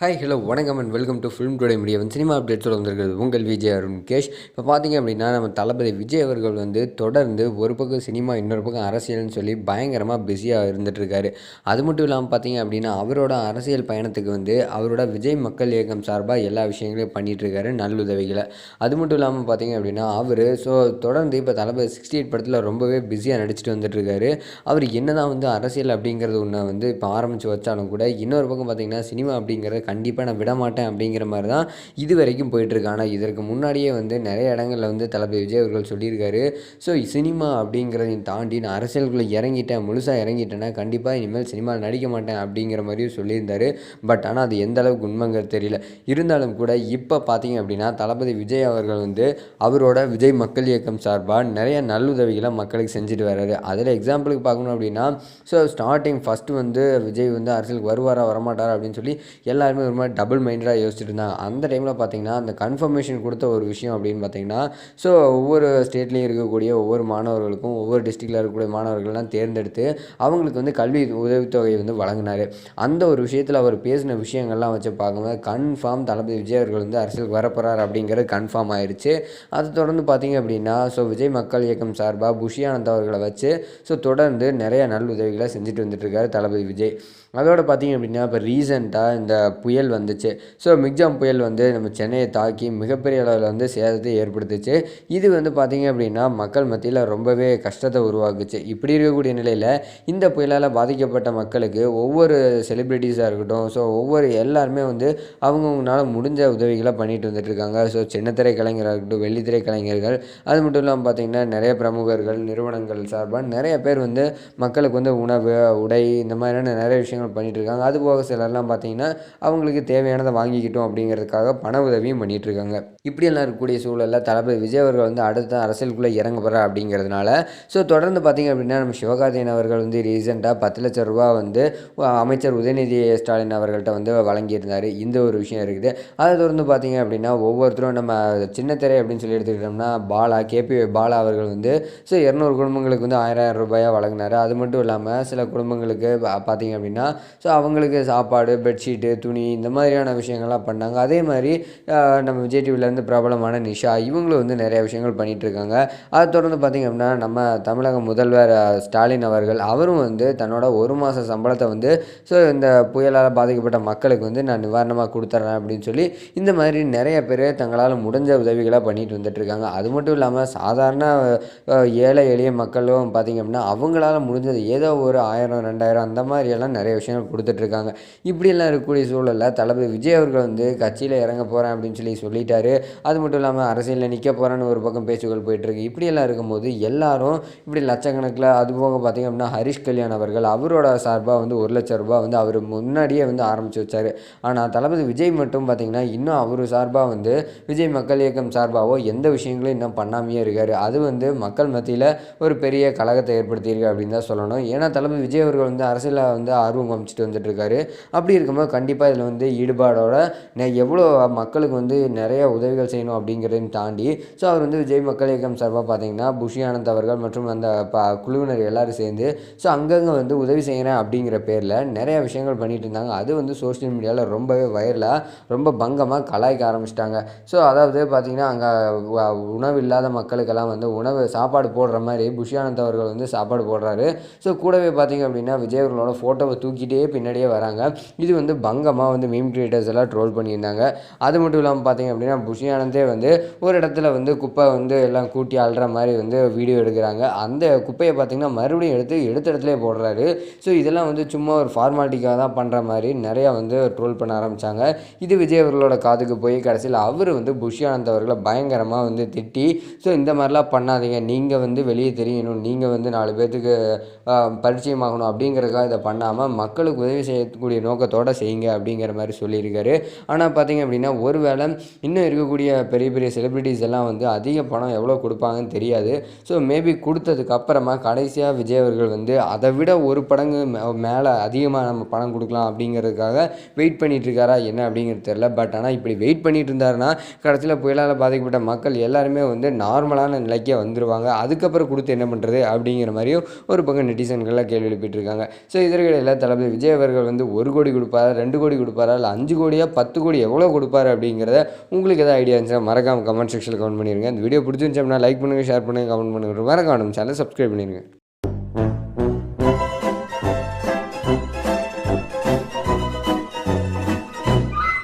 Hi hello வணக்கம் and welcome to film today media வந்து cinema அப்டேட்ஸோடு வந்திருக்கிறது உங்கள் விஜய் அருண் கேஷ். இப்போ பார்த்தீங்க அப்படின்னா நம்ம தளபதி விஜய் அவர்கள் வந்து தொடர்ந்து ஒரு பக்கம் சினிமா இன்னொரு பக்கம் அரசியல்னு சொல்லி பயங்கரமாக பிஸியாக இருந்துகிட்ருக்காரு அது மட்டும் இல்லாமல் பார்த்தீங்க அப்படின்னா அவரோட அரசியல் பயணத்துக்கு வந்து அவரோட விஜய் மக்கள் இயக்கம் சார்பாக எல்லா விஷயங்களையும் பண்ணிகிட்ருக்காரு நல்லுதவிகளை. அது மட்டும் இல்லாமல் பார்த்தீங்க அப்படின்னா அவர் ஸோ தொடர்ந்து இப்போ தளபதி சிக்ஸ்டி எயிட் படத்தில் ரொம்பவே பிஸியாக நடிச்சிட்டு வந்துட்டுருக்காரு. அவர் என்ன தான் வந்து அரசியல் அப்படிங்கிறது ஒன்று வந்து இப்போ ஆரம்பித்து வச்சாலும் கூட இன்னொரு பக்கம் பார்த்தீங்கன்னா சினிமா அப்படிங்கிறது கண்டிப்பாக நான் விட மாட்டேன் அப்படிங்கிற மாதிரி தான் இது வரைக்கும் போயிட்டுருக்கு. ஆனால் இதற்கு முன்னாடியே வந்து நிறைய இடங்களில் வந்து தளபதி விஜய் அவர்கள் சொல்லியிருக்காரு. ஸோ சினிமா அப்படிங்கிறதையும் தாண்டி நான் அரசியலுக்குள்ளே இறங்கிட்டேன் முழுசாக இறங்கிட்டேன்னா கண்டிப்பாக இனிமேல் சினிமாவில் நடிக்க மாட்டேன் அப்படிங்கிற மாதிரியும் சொல்லியிருந்தார். பட் ஆனால் அது எந்த அளவுக்கு உண்மைங்கிறது தெரியல. இருந்தாலும் கூட இப்போ பார்த்தீங்க அப்படின்னா தளபதி விஜய் அவர்கள் வந்து அவரோட விஜய் மக்கள் இயக்கம் சார்பாக நிறைய நல்லுதவிகளை மக்களுக்கு செஞ்சுட்டு வர்றாரு. அதில் எக்ஸாம்பிளுக்கு பார்க்கணும் அப்படின்னா ஸோ ஸ்டார்டிங் ஃபஸ்ட்டு வந்து விஜய் வந்து அரசியலுக்கு வருவாரா வரமாட்டாரா அப்படின்னு சொல்லி எல்லாருமே ஒரு மாதிரி டபுள் மைண்டடாக யோசிச்சுட்டு இருந்தாங்க. அந்த டைமில் பார்த்தீங்கன்னா அந்த கன்ஃபர்மேஷன் கொடுத்த ஒரு விஷயம் அப்படின்னு பார்த்தீங்கன்னா ஸோ ஒவ்வொரு ஸ்டேட்லேயும் இருக்கக்கூடிய ஒவ்வொரு மாணவர்களுக்கும் ஒவ்வொரு டிஸ்ட்ரிக்டில் இருக்கக்கூடிய மாணவர்கள்லாம் தேர்ந்தெடுத்து அவங்களுக்கு வந்து கல்வி உதவித்தொகையை வந்து வழங்கினார். அந்த ஒரு விஷயத்தில் அவர் பேசின விஷயங்கள்லாம் வச்சு பார்க்கும்போது கன்ஃபார்ம் தளபதி விஜய் அவர்கள் வந்து அரசியலுக்கு வரப்போகிறார் அப்படிங்கிறது கன்ஃபார்ம் ஆயிடுச்சு அது தொடர்ந்து பார்த்தீங்க அப்படின்னா ஸோ விஜய் மக்கள் இயக்கம் சார்பாக புஷியானந்த் அவர்களை வச்சு ஸோ தொடர்ந்து நிறைய நல்லுதவிகளை செஞ்சுட்டு வந்துட்டுருக்காரு தளபதி விஜய். அதோட பார்த்தீங்க அப்படின்னா இப்போ ரீசெண்டாக இந்த புயல் வந்துச்சு. ஸோ மிக்ஜாம் புயல் வந்து நம்ம சென்னையை தாக்கி மிகப்பெரிய அளவில் வந்து சேதத்தை ஏற்படுத்துச்சு. இது வந்து பார்த்திங்க அப்படின்னா மக்கள் மத்தியில் ரொம்பவே கஷ்டத்தை உருவாக்குச்சு. இப்படி இருக்கக்கூடிய நிலையில் இந்த புயலால் பாதிக்கப்பட்ட மக்களுக்கு ஒவ்வொரு செலிப்ரிட்டிஸாக இருக்கட்டும் ஸோ ஒவ்வொரு எல்லாருமே வந்து அவங்கவுங்களால முடிஞ்ச உதவிகளை பண்ணிட்டு வந்துட்டுருக்காங்க ஸோ சின்னத்திரை கலைஞராக இருக்கட்டும் வெள்ளித்திரை கலைஞர்கள் அது மட்டும் இல்லாமல் பார்த்திங்கன்னா நிறைய பிரமுகர்கள் நிறுவனங்கள் சார்பாக நிறைய பேர் வந்து மக்களுக்கு வந்து உணவு உடை இந்த மாதிரியான நிறைய விஷயங்கள் பண்ணிகிட்டு இருக்காங்க. அது போக சிலர்லாம் பார்த்திங்கன்னா அவங்களுக்கு தேவையானதை வாங்கிக்கிட்டோம் அப்படிங்கிறதுக்காக பண உதவியும் பண்ணிகிட்ருக்காங்க இப்படியெல்லாம் இருக்கக்கூடிய சூழலில் தளபதி விஜய் அவர்கள் வந்து அடுத்த அரசியலுக்குள்ளே இறங்க போகிற அப்படிங்கிறதுனால ஸோ தொடர்ந்து பார்த்திங்க அப்படின்னா நம்ம சிவகார்த்தியன் அவர்கள் வந்து ரீசெண்டாக பத்து லட்ச ரூபா வந்து அமைச்சர் உதயநிதி ஸ்டாலின் அவர்கள்ட்ட வந்து வழங்கியிருந்தார். இந்த ஒரு விஷயம் இருக்குது. அதை தொடர்ந்து பார்த்திங்க அப்படின்னா ஒவ்வொருத்தரும் நம்ம சின்னத்திரை அப்படின்னு சொல்லி எடுத்துக்கிட்டோம்னா பாலா கேபி பாலா அவர்கள் வந்து ஸோ இரநூறு குடும்பங்களுக்கு வந்து ஆயிரம் ஆயிரம் ரூபாயாக வழங்கினார். அது மட்டும் இல்லாமல் சில குடும்பங்களுக்கு பார்த்திங்க அப்படின்னா ஸோ அவங்களுக்கு சாப்பாடு பெட்ஷீட்டு துணி இந்த மாதிரியான விஷயங்கள்லாம் பண்ணாங்க. அதே மாதிரி நம்ம விஜய் டிவிலேருந்து பிரபலமான நிஷா இவங்களும் வந்து நிறைய விஷயங்கள் பண்ணிகிட்டு இருக்காங்க அதை தொடர்ந்து பார்த்திங்க அப்படின்னா நம்ம தமிழக முதல்வர் ஸ்டாலின் அவர்கள் அவரும் வந்து தன்னோட ஒரு மாத சம்பளத்தை வந்து ஸோ இந்த புயலால் பாதிக்கப்பட்ட மக்களுக்கு வந்து நான் நிவாரணமாக கொடுத்துட்றேன் அப்படின்னு சொல்லி இந்த மாதிரி நிறைய பேர் தங்களால் முடிஞ்ச உதவிகளாக பண்ணிட்டு வந்துட்டுருக்காங்க. அது மட்டும் இல்லாமல் சாதாரண ஏழை எளிய மக்களும் பார்த்திங்க அப்படின்னா அவங்களால முடிஞ்சது ஏதோ ஒரு ஆயிரம் ரெண்டாயிரம் அந்த மாதிரியெல்லாம் நிறைய விஷயங்கள் கொடுத்துட்ருக்காங்க இப்படியெல்லாம் இருக்கக்கூடிய சூழலில் தளபதி விஜய் அவர்கள் வந்து கட்சியில் இறங்க போகிறேன் அப்படின்னு சொல்லி சொல்லிட்டாரு. அது மட்டும் இல்லாமல் அரசியலில் நிற்க போகிறேன்னு ஒரு பக்கம் பேச்சுக்கள் போயிட்டுருக்கு. இப்படியெல்லாம் இருக்கும்போது எல்லாரும் இப்படி லட்சக்கணக்கில் அது போக பார்த்திங்க அப்படின்னா ஹரிஷ் கல்யாண் அவர்கள் அவரோட சார்பாக வந்து ஒரு லட்சம் ரூபாய் வந்து அவர் முன்னாடியே வந்து ஆரம்பித்து வச்சார். ஆனால் தளபதி விஜய் மட்டும் பார்த்திங்கன்னா இன்னும் அவர் சார்பாக வந்து விஜய் மக்கள் இயக்கம் சார்பாகவோ எந்த விஷயங்களும் இன்னும் பண்ணாமையே இருக்கார். அது வந்து மக்கள் மத்தியில் ஒரு பெரிய கழகத்தை ஏற்படுத்தியிருக்கு அப்படின்னு தான் சொல்லணும். ஏன்னா தளபதி விஜய் அவர்கள் வந்து அரசியலில் வந்து ஆர்வம் காமிச்சிட்டு வந்துட்டுருக்காரு அப்படி இருக்கும்போது கண்டிப்பாக இதில் வந்து ஈடுபாடோட எவ்வளோ மக்களுக்கு வந்து நிறைய உதவிகள் செய்யணும் அப்படிங்கிறதையும் தாண்டி ஸோ அவர் வந்து விஜய் மக்கள் இயக்கம் சார்பாக பார்த்தீங்கன்னா புஷி ஆனந்த் அவர்கள் மற்றும் அந்த ப குழுவினர் எல்லோரும் சேர்ந்து ஸோ அங்கங்கே வந்து உதவி செய்கிறேன் அப்படிங்கிற பேரில் நிறைய விஷயங்கள் பண்ணிகிட்டு இருந்தாங்க. அது வந்து சோஷியல் மீடியாவில் ரொம்பவே வைரலாக ரொம்ப பங்கமாக கலாய்க்க ஆரம்பிச்சிட்டாங்க. ஸோ அதாவது பார்த்திங்கன்னா அங்கே உணவு இல்லாத மக்களுக்கெல்லாம் வந்து உணவு சாப்பாடு போடுற மாதிரி புஷியானந்த் அவர்கள் வந்து சாப்பாடு போடுறாரு. ஸோ கூடவே பார்த்திங்க அப்படின்னா விஜய் அவர்களோட ஃபோட்டோவை தூக்கிட்டே பின்னாடியே வராங்க. இது வந்து பங்கமாக வந்து மீம் கிரியேட்டர்ஸ் எல்லாம் ட்ரோல் பண்ணியிருந்தாங்க. அது மட்டும் இல்லாமல் பார்த்தீங்க அப்படின்னா புஷியானந்தே வந்து ஒரு இடத்துல வந்து குப்பை வந்து எல்லாம் கூட்டி அழுற மாதிரி வந்து வீடியோ எடுக்கிறாங்க. அந்த குப்பையை பார்த்திங்கன்னா மறுபடியும் எடுத்து எடுத்த இடத்துல போடுறாரு. ஸோ இதெல்லாம் வந்து சும்மா ஒரு ஃபார்மாலிட்டிக்காக தான் பண்ணுற மாதிரி நிறையா வந்து ட்ரோல் பண்ண ஆரம்பித்தாங்க இது விஜய் அவர்களோட காதுக்கு போய் கடைசியில் அவர் வந்து புஷியானந்த் அவர்களை பயங்கரமாக வந்து திட்டி ஸோ இந்த மாதிரிலாம் பண்ணாதீங்க. நீங்கள் வந்து வெளியே தெரியணும். நீங்கள் வந்து நாலு பேர்த்துக்கு பரிச்சயமாகணும். அப்படிங்கிறதுக்காக இதை பண்ணாமல் மக்களுக்கு உதவி செய்யக்கூடிய நோக்கத்தோடு செய்யுங்க அப்படிங்கிற மாதிரி சொல்லியிருக்காரு. ஆனால் பார்த்திங்க அப்படின்னா ஒருவேளை இன்னும் இருக்கக்கூடிய பெரிய பெரிய செலிப்ரிட்டிஸ் எல்லாம் வந்து அதிக பணம் எவ்வளோ கொடுப்பாங்கன்னு தெரியாது. ஸோ மேபி கொடுத்ததுக்கு அப்புறமா கடைசியாக விஜய் அவர்கள் வந்து அதை விட ஒரு படங்கு மேலே அதிகமாக நம்ம பணம் கொடுக்கலாம் அப்படிங்கிறதுக்காக வெயிட் பண்ணிகிட்ருக்காரா என்ன அப்படிங்கிறது தெரில பட் ஆனால் இப்படி வெயிட் பண்ணிட்டு இருந்தாருன்னா கடைசியில் புயலால் பாதிக்கப்பட்ட மக்கள் எல்லாருமே வந்து நார்மலான நிலைக்கே வந்துடுவாங்க அதுக்கப்புறம் கொடுத்து என்ன பண்ணுறது அப்படிங்கிற மாதிரியும் ஒரு பக்கம் நெட்டிசன்கள்லாம் கேள்வி எழுப்பிட்டு இருக்காங்க. ஸோ இதற்கிடையில் தளபதி விஜய் அவர்கள் வந்து ஒரு கோடி கொடுப்பாரா ரெண்டு கோடி கொடுப்பாரா? இல்லை அஞ்சு கோடியா பத்து கோடி எவ்வளோ கொடுப்பாரு அப்படிங்கிறத உங்களுக்கு எதாவது ஐடியா இருந்துச்சுன்னா மறக்காம கமெண்ட் செக்ஷனில் கமெண்ட் பண்ணிடுங்க இந்த வீடியோ பிடிச்சிருந்துச்சு அப்படின்னா லைக் பண்ணுங்கள் ஷேர் பண்ணுங்கள் கமெண்ட் பண்ணுங்கள் மறக்காம சேனல் சப்ஸ்கிரைப் பண்ணிடுங்க